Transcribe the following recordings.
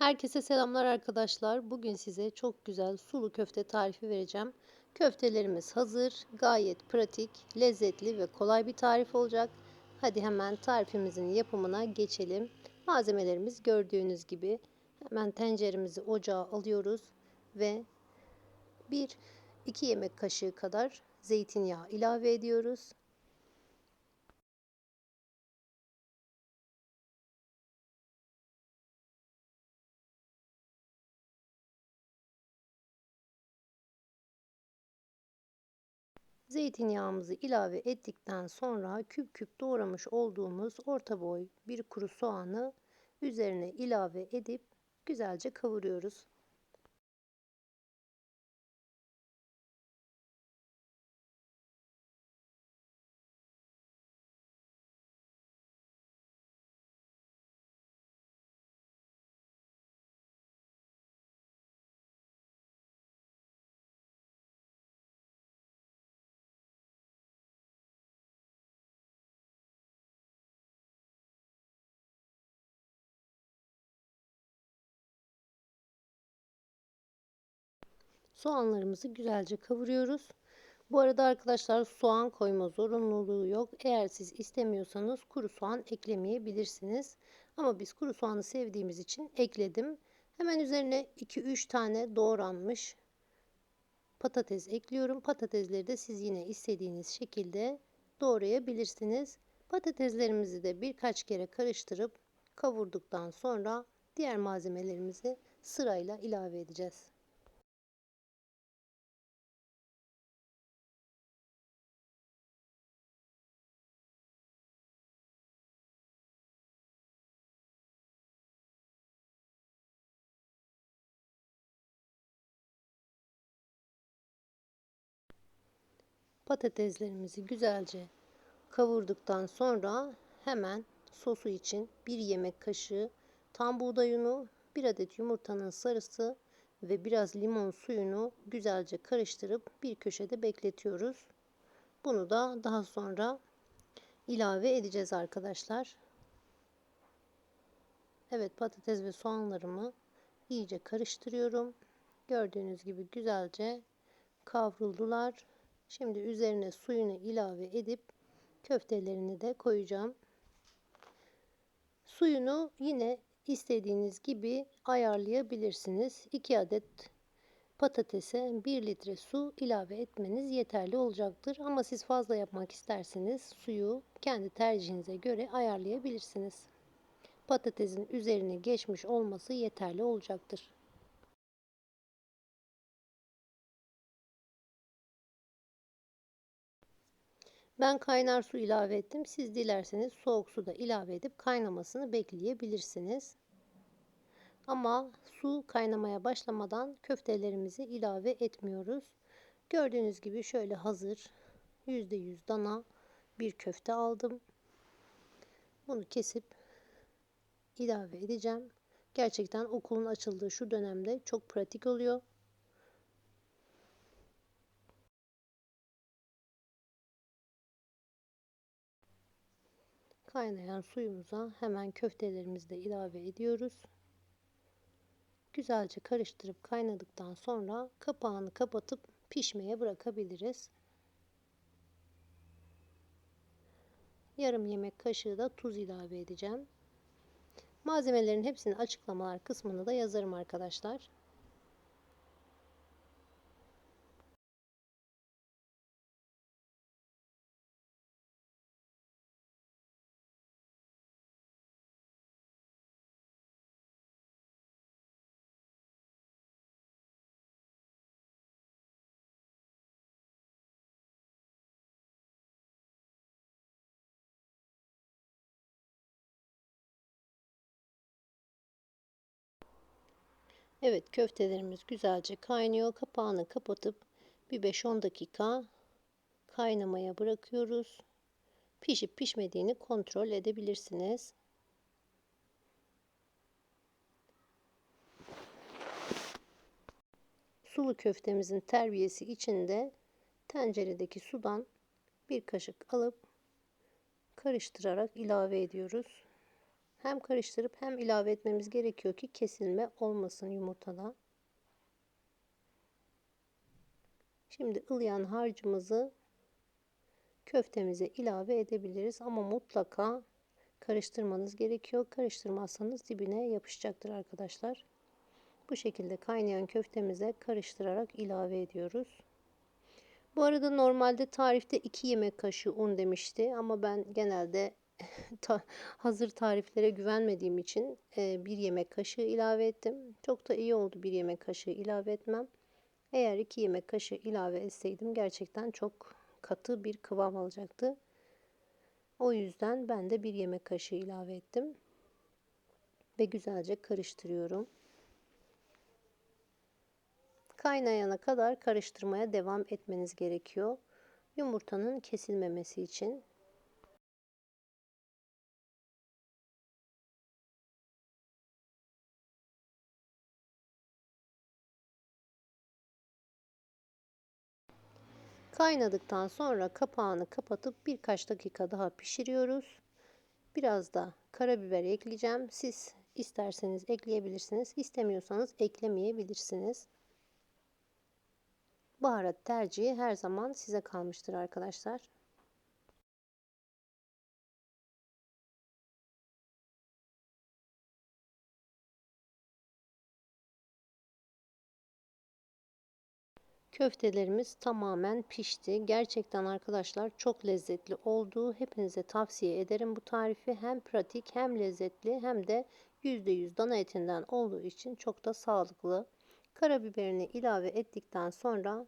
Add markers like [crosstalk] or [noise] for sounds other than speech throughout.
Herkese selamlar arkadaşlar. Bugün size çok güzel sulu köfte tarifi vereceğim. Köftelerimiz hazır. Gayet pratik, lezzetli ve kolay bir tarif olacak. Hadi hemen tarifimizin yapımına geçelim. Malzemelerimiz gördüğünüz gibi. Hemen tenceremizi ocağa alıyoruz ve 1-2 yemek kaşığı kadar zeytinyağı ilave ediyoruz. Zeytinyağımızı ilave ettikten sonra küp küp doğramış olduğumuz orta boy bir kuru soğanı üzerine ilave edip güzelce kavuruyoruz. Soğanlarımızı güzelce kavuruyoruz. Bu arada arkadaşlar soğan koyma zorunluluğu yok. Eğer siz istemiyorsanız kuru soğan eklemeyebilirsiniz. Ama biz kuru soğanı sevdiğimiz için ekledim. Hemen üzerine 2-3 tane doğranmış patates ekliyorum. Patatesleri de siz yine istediğiniz şekilde doğrayabilirsiniz. Patateslerimizi de birkaç kere karıştırıp kavurduktan sonra diğer malzemelerimizi sırayla ilave edeceğiz. Patateslerimizi güzelce kavurduktan sonra hemen sosu için 1 yemek kaşığı tam buğday unu, 1 adet yumurtanın sarısı ve biraz limon suyunu güzelce karıştırıp bir köşede bekletiyoruz. Bunu da daha sonra ilave edeceğiz arkadaşlar. Evet patates ve soğanlarımı iyice karıştırıyorum. Gördüğünüz gibi güzelce kavruldular. Şimdi üzerine suyunu ilave edip köftelerini de koyacağım. Suyunu yine istediğiniz gibi ayarlayabilirsiniz. 2 adet patatese 1 litre su ilave etmeniz yeterli olacaktır. Ama siz fazla yapmak isterseniz suyu kendi tercihinize göre ayarlayabilirsiniz. Patatesin üzerine geçmiş olması yeterli olacaktır. Ben kaynar su ilave ettim. Siz dilerseniz soğuk su da ilave edip kaynamasını bekleyebilirsiniz. Ama su kaynamaya başlamadan köftelerimizi ilave etmiyoruz. Gördüğünüz gibi şöyle hazır %100 dana bir köfte aldım. Bunu kesip ilave edeceğim. Gerçekten okulun açıldığı şu dönemde çok pratik oluyor. Kaynayan suyumuza hemen köftelerimizi de ilave ediyoruz. Güzelce karıştırıp kaynadıktan sonra kapağını kapatıp pişmeye bırakabiliriz. Yarım yemek kaşığı da tuz ilave edeceğim. Malzemelerin hepsini açıklamalar kısmına da yazarım arkadaşlar. Evet köftelerimiz güzelce kaynıyor. Kapağını kapatıp bir 5-10 dakika kaynamaya bırakıyoruz. Pişip pişmediğini kontrol edebilirsiniz. Sulu köftemizin terbiyesi içinde tenceredeki sudan bir kaşık alıp karıştırarak ilave ediyoruz. Hem karıştırıp hem ilave etmemiz gerekiyor ki kesilme olmasın yumurtada. Şimdi ılıyan harcımızı köftemize ilave edebiliriz ama mutlaka karıştırmanız gerekiyor. Karıştırmazsanız dibine yapışacaktır arkadaşlar. Bu şekilde kaynayan köftemize karıştırarak ilave ediyoruz. Bu arada normalde tarifte 2 yemek kaşığı un demişti ama ben genelde [laughs] ta hazır tariflere güvenmediğim için e, bir yemek kaşığı ilave ettim. Çok da iyi oldu bir yemek kaşığı ilave etmem. Eğer 2 yemek kaşığı ilave etseydim gerçekten çok katı bir kıvam alacaktı. O yüzden ben de bir yemek kaşığı ilave ettim. Ve güzelce karıştırıyorum. Kaynayana kadar karıştırmaya devam etmeniz gerekiyor. Yumurtanın kesilmemesi için. Kaynadıktan sonra kapağını kapatıp birkaç dakika daha pişiriyoruz. Biraz da karabiber ekleyeceğim. Siz isterseniz ekleyebilirsiniz. İstemiyorsanız eklemeyebilirsiniz. Baharat tercihi her zaman size kalmıştır arkadaşlar. Köftelerimiz tamamen pişti. Gerçekten arkadaşlar çok lezzetli oldu. Hepinize tavsiye ederim bu tarifi. Hem pratik hem lezzetli hem de %100 dana etinden olduğu için çok da sağlıklı. Karabiberini ilave ettikten sonra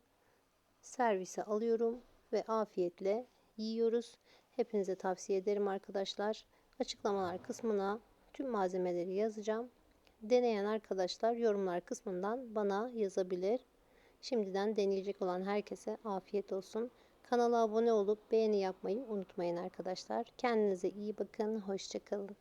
servise alıyorum ve afiyetle yiyoruz. Hepinize tavsiye ederim arkadaşlar. Açıklamalar kısmına tüm malzemeleri yazacağım. Deneyen arkadaşlar yorumlar kısmından bana yazabilir. Şimdiden deneyecek olan herkese afiyet olsun. Kanala abone olup beğeni yapmayı unutmayın arkadaşlar. Kendinize iyi bakın. Hoşçakalın.